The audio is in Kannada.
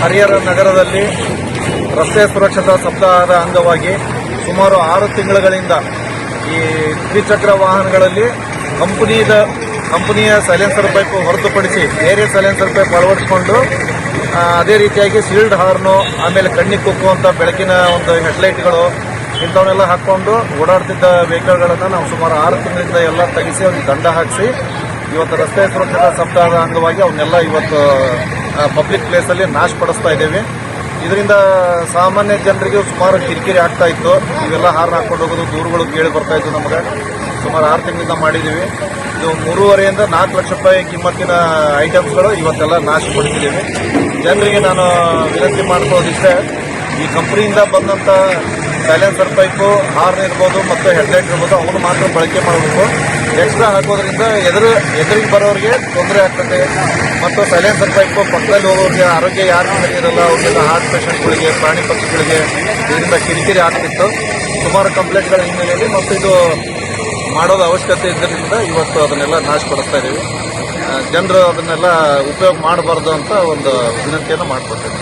ಹರಿಹರ ನಗರದಲ್ಲಿ ರಸ್ತೆ ಸುರಕ್ಷತಾ ಸಪ್ತಾಹದ ಅಂಗವಾಗಿ ಸುಮಾರು ಆರು ತಿಂಗಳುಗಳಿಂದ ಈ ದ್ವಿಚಕ್ರ ವಾಹನಗಳಲ್ಲಿ ಕಂಪನಿದ ಕಂಪನಿಯ ಸೈಲೆನ್ಸರ್ ಪೈಪ್ ಹೊರತುಪಡಿಸಿ ಬೇರೆ ಸೈಲೆನ್ಸರ್ ಪೈಪ್ ಅಳವಡಿಸಿಕೊಂಡು ಅದೇ ರೀತಿಯಾಗಿ ಸೀಲ್ಡ್ ಹಾರ್ನು, ಆಮೇಲೆ ಕಣ್ಣಿಗೆ ಕುಕ್ಕುವಂಥ ಬೆಳಕಿನ ಒಂದು ಹೆಡ್ಲೈಟ್ಗಳು ಇಂಥವನ್ನೆಲ್ಲ ಹಾಕ್ಕೊಂಡು ಓಡಾಡ್ತಿದ್ದ ವೆಹಿಕಲ್ಗಳನ್ನು ನಾವು ಸುಮಾರು ಆರು ತಿಂಗಳಿಂದ ಎಲ್ಲ ತೆಗೆಸಿ ಒಂದು ದಂಡ ಹಾಕಿಸಿ ಇವತ್ತು ರಸ್ತೆ ಸುರಕ್ಷತಾ ಸಪ್ತಾಹದ ಅಂಗವಾಗಿ ಅವನ್ನೆಲ್ಲ ಇವತ್ತು ಪಬ್ಲಿಕ್ ಪ್ಲೇಸಲ್ಲಿ ನಾಶಪಡಿಸ್ತಾ ಇದ್ದೇವೆ. ಇದರಿಂದ ಸಾಮಾನ್ಯ ಜನರಿಗೆ ಸುಮಾರು ಕಿರಿಕಿರಿ ಆಗ್ತಾ ಇತ್ತು. ಇವೆಲ್ಲ ಹಾರ್ನ್ ಹಾಕೊಂಡು ಹೋಗೋದು, ದೂರುಗಳು ಕೇಳಿ ಬರ್ತಾ ಇತ್ತು ನಮಗೆ. ಸುಮಾರು ಆರು ತಿಂಗಳಿಂದ ಮಾಡಿದ್ದೀವಿ. ಇದು ಮೂರುವರೆಯಿಂದ ನಾಲ್ಕು ಲಕ್ಷ ರೂಪಾಯಿ ಕಿಮ್ಮತ್ತಿನ ಐಟಮ್ಸ್ಗಳು ಇವತ್ತೆಲ್ಲ ನಾಶ ಪಡಿಸಿದ್ದೀವಿ. ಜನರಿಗೆ ನಾನು ವಿನಂತಿ ಮಾಡ್ಕೊಳ್ಳೋದಿಷ್ಟೇ ಈ ಕಂಪ್ನಿಯಿಂದ ಬಂದಂಥ ಸೈಲೆನ್ಸರ್ ಪೈಪು ಹಾರ್ನ್ ಇರ್ಬೋದು ಮತ್ತು ಹೆಡ್ಲೈಟ್ ಇರ್ಬೋದು, ಅವನು ಮಾತ್ರ ಬಳಕೆ ಮಾಡಬೇಕು. ಎಕ್ಸ್ಟ್ರಾ ಹಾಕೋದ್ರಿಂದ ಎದುರು ಎದುರಿಗೆ ಬರೋರಿಗೆ ತೊಂದರೆ ಆಗ್ತದೆ. ಮತ್ತು ಸೈಲೆನ್ಸರ್ ಪೈಪು ಪಕ್ಕದಲ್ಲಿ ಹೋಗೋರಿಗೆ ಆರೋಗ್ಯ ಯಾರು ಇರಲ್ಲ ಅವ್ರಿಗೆಲ್ಲ ಹಾರ್ಟ್ ಪೇಷಂಟ್ಗಳಿಗೆ ಪ್ರಾಣಿ ಪಕ್ಷಿಗಳಿಗೆ ಇದರಿಂದ ಕಿರಿಕಿರಿ ಆಗ್ತಿತ್ತು. ಸುಮಾರು ಕಂಪ್ಲೇಂಟ್ಗಳ ಹಿನ್ನೆಲೆಯಲ್ಲಿ ಮತ್ತು ಇದು ಮಾಡೋದು ಅವಶ್ಯಕತೆ ಇದ್ದರಿಂದ ಇವತ್ತು ಅದನ್ನೆಲ್ಲ ನಾಶಪಡಿಸ್ತಾ ಇದ್ದೀವಿ ಜನರು ಅದನ್ನೆಲ್ಲ ಉಪಯೋಗ ಮಾಡಬಾರ್ದು ಅಂತ ಒಂದು ವಿನಂತಿಯನ್ನು ಮಾಡಿಕೊಡ್ತೇನೆ